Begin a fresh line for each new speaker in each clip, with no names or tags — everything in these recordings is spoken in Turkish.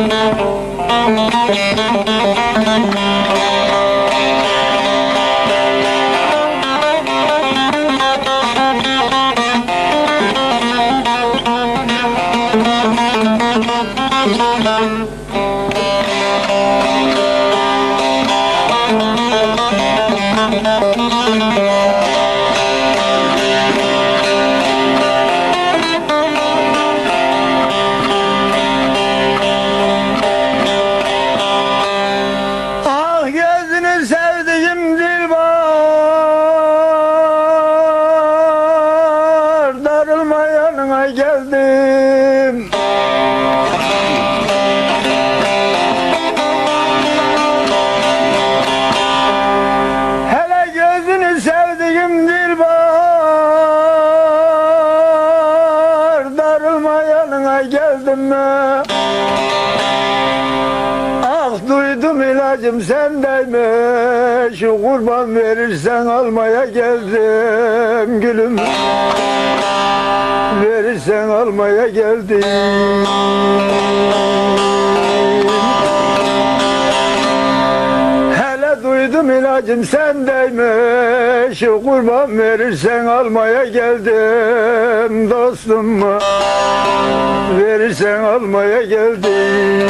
Ah geldim Hele gözünü sevdiğim dilbar Darılma yanına geldim mi? Ah duydum ilacım sendeymiş kurban verirsen almaya geldim gülüm Verirsen almaya geldim. Hele duydum ilacım sendeymiş. Kurban verirsen almaya geldim dostum Verirsen almaya geldim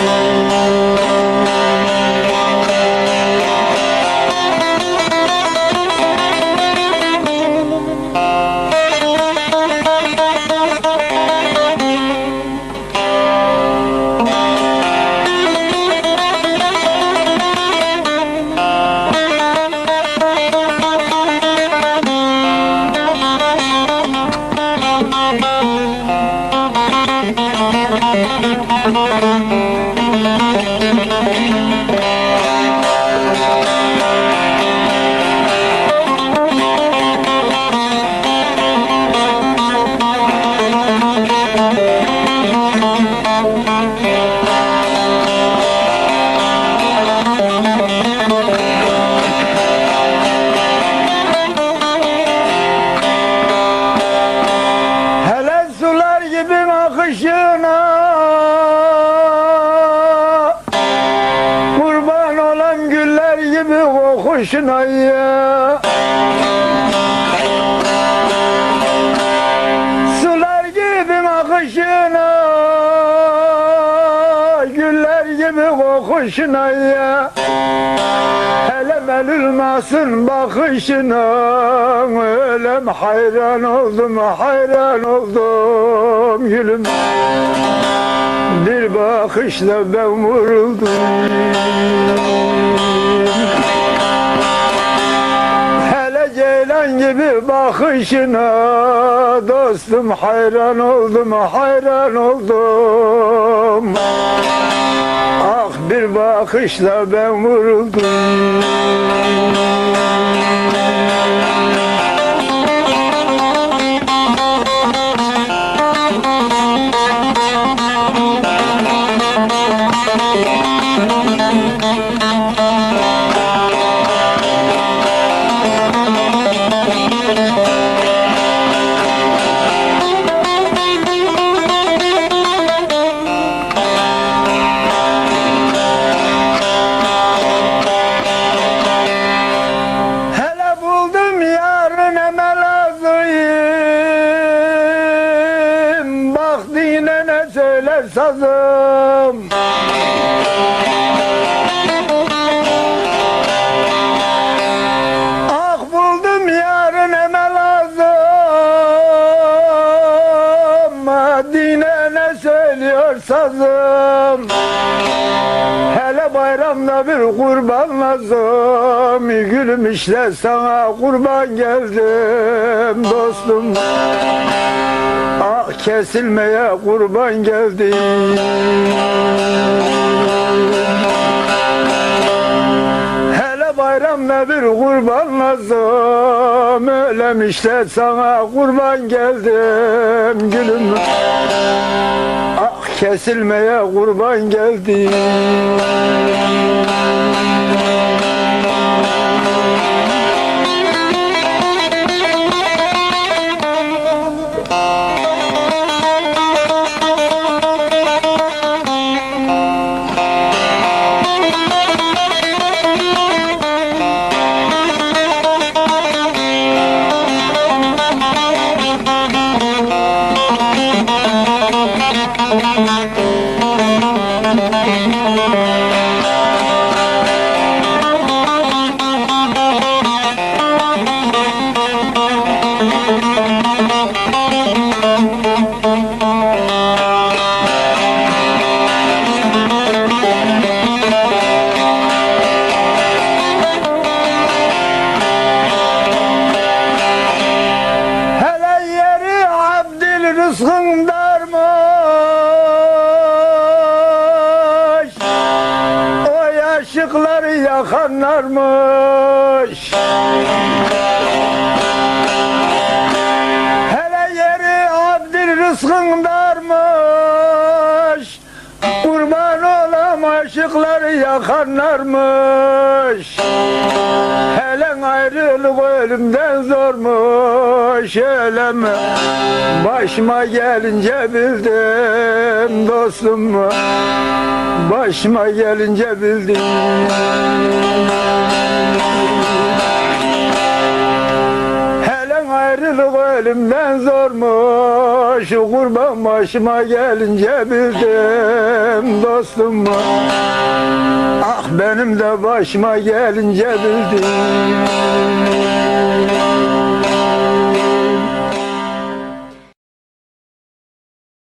kokuşuna ya Sular gibi akışına Güller gibi kokuşuna ya Hele melülmasın bakışına Ölem hayran oldum hayran oldum gülüm. Bir bakışla ben vuruldum ceylan gibi bakışına Dostum hayran oldum hayran oldum. Ah bir bakışla ben vuruldum سزا Hele bayramda bir kurban lazım. Gülüm işte sana kurban geldim dostum. Ah kesilmeye kurban geldim. Hele bayramda bir kurban lazım. Ölem işte sana kurban geldim gülüm kesilmeye kurban geldim Thank you. Yakanlarmış Hele yeri abdil rızkın olam aşıkları yakanlarmış. Hele ayrılık ölümden zormuş. Öyle mi? Başıma gelince bildim dostum. Başıma gelince bildim ayrılık ölümden zormuş. Kurban başıma gelince bildim dostum Ah benim de başıma gelince bildim